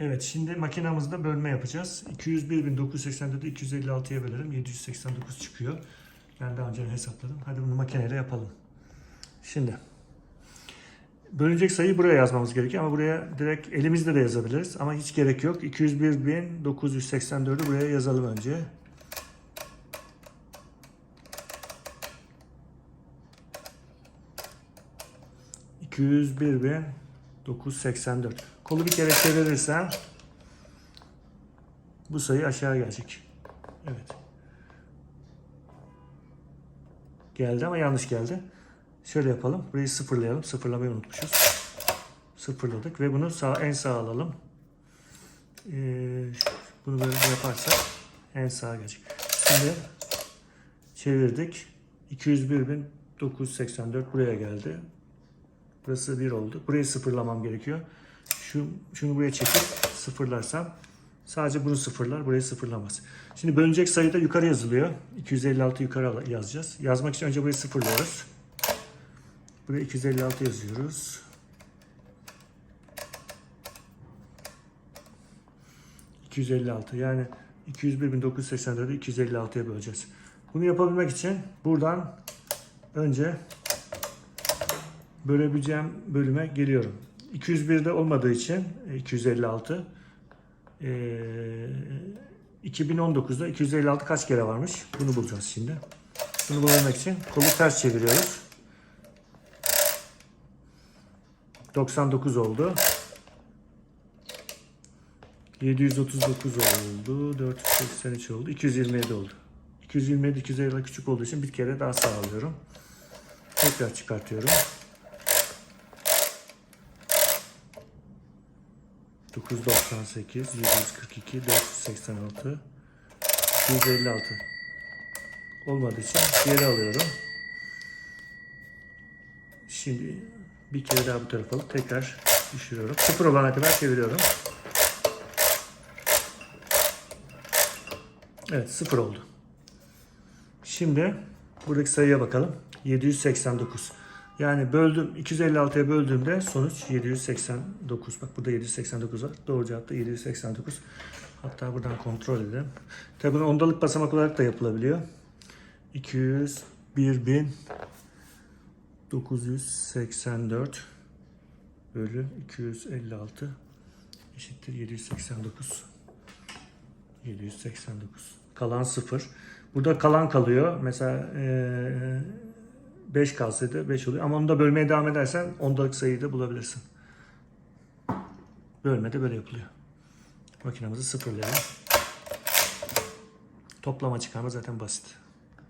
Evet şimdi makinamızda bölme yapacağız. 201.984'ü 256'ya bölerim. 789 çıkıyor. Ben daha önce hesapladım. Hadi bunu makineyle yapalım. Şimdi bölünecek sayıyı buraya yazmamız gerekiyor ama buraya direkt elimizle de yazabiliriz ama hiç gerek yok. 201.984'ü buraya yazalım önce. ...201.984. Kolu bir kere çevirirsem... ...bu sayı aşağı gelecek. Evet. Geldi ama yanlış geldi. Şöyle yapalım. Burayı sıfırlayalım. Sıfırlamayı unutmuşuz. Sıfırladık ve bunu sağ en sağa alalım. Ee, bunu böyle yaparsak en sağa gelecek. Şimdi çevirdik. 201.984 buraya geldi. Burası 1 oldu. Burayı sıfırlamam gerekiyor. Şu, şunu buraya çekip sıfırlarsam sadece bunu sıfırlar. Burayı sıfırlamaz. Şimdi bölünecek sayı da yukarı yazılıyor. 256 yukarı yazacağız. Yazmak için önce burayı sıfırlıyoruz. Buraya 256 yazıyoruz. ...256 yani 201.984'ü 256'ya böleceğiz. Bunu yapabilmek için buradan önce bölebileceğim bölüme geliyorum. 201'de olmadığı için e, 256 e, 2019'da 256 kaç kere varmış? Bunu bulacağız şimdi. Bunu bulabilmek için kolu ters çeviriyoruz. 99 oldu. 739 oldu. 483 oldu. 227 oldu. 227 250 küçük olduğu için bir kere daha sağlıyorum. Tekrar çıkartıyorum. 998 742 486 256 olmadığı için geri alıyorum. Şimdi bir kere daha bu tarafa alıp tekrar düşürüyorum. Sıfır olana kadar çeviriyorum. Evet sıfır oldu. Şimdi buradaki sayıya bakalım. 789. Yani böldüm 256'ya böldüğümde sonuç 789. Bak burada 789 var. Doğru cevap da 789. Hatta buradan kontrol edelim. Tabi bunu ondalık basamak olarak da yapılabiliyor. 201 984 bölü 256 eşittir 789. 789. Kalan 0. Burada kalan kalıyor. Mesela eee 5 kalsaydı 5 oluyor. Ama onu da bölmeye devam edersen ondalık sayıyı da bulabilirsin. Bölme de böyle yapılıyor. Makinamızı sıfırlayalım. Toplama çıkarma zaten basit.